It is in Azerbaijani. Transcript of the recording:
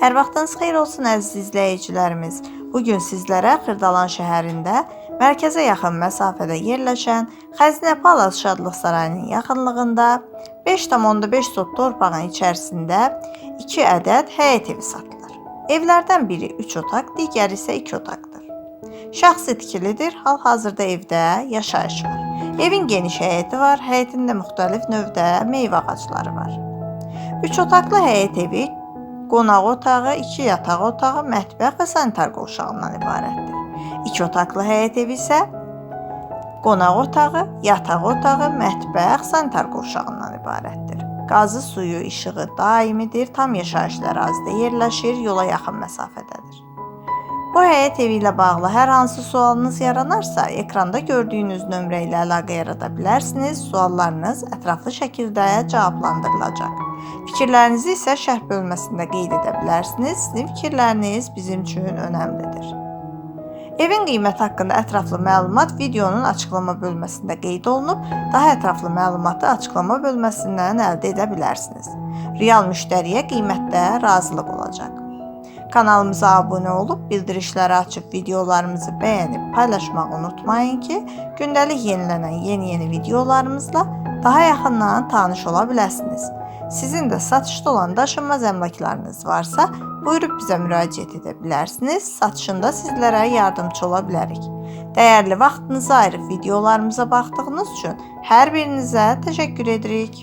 Hər vaxtınız xeyir olsun əziz izləyicilərimiz. Bu gün sizlərə Xırdalan şəhərində mərkəzə yaxın məsafədə yerləşən Xəzinə Palas Şadlıq Sarayının yaxınlığında 5,5 sot torpağın içərisində 2 ədəd həyət evi satılır. Evlərdən biri 3 otaq, digəri isə 2 otaqdır. Şəxsi tikilidir. Hal-hazırda evdə yaşayış var. Evin geniş həyəti var. Həyətində müxtəlif növdə meyvə ağacları var. 3 otaqlı həyət evi qonaq otağı, 2 yataq otağı, mətbəx və sanitar qovşağından ibarətdir. 2 otaqlı həyət evi isə qonaq otağı, yataq otağı, mətbəx, sanitar qovşağından ibarətdir. Qazı suyu, işığı daimidir, tam yaşayışlı ərazidə yerləşir, yola yaxın məsafədədir. Bu həyət evi ilə bağlı hər hansı sualınız yaranarsa, ekranda gördüyünüz nömrə ilə əlaqə yarada bilərsiniz. Suallarınız ətraflı şəkildə cavablandırılacaq. Fikirlərinizi isə şərh bölməsində qeyd edə bilərsiniz. Sizin fikirləriniz bizim üçün önəmlidir. Evin qiyməti haqqında ətraflı məlumat videonun açıqlama bölməsində qeyd olunub. Daha ətraflı məlumatı açıqlama bölməsindən əldə edə bilərsiniz. Real müştəriyə qiymətdə razılıq olacaq. Kanalımıza abunə olub bildirişləri açıb videolarımızı bəyənib paylaşmağı unutmayın ki, gündəlik yenilənən yeni-yeni videolarımızla daha yaxından tanış ola biləsiniz. Sizin də satışda olan daşınmaz əmlaklarınız varsa, buyurub bizə müraciət edə bilərsiniz. Satışında sizlərə yardımçı ola bilərik. Dəyərli vaxtınızı ayırıb videolarımıza baxdığınız üçün hər birinizə təşəkkür edirik.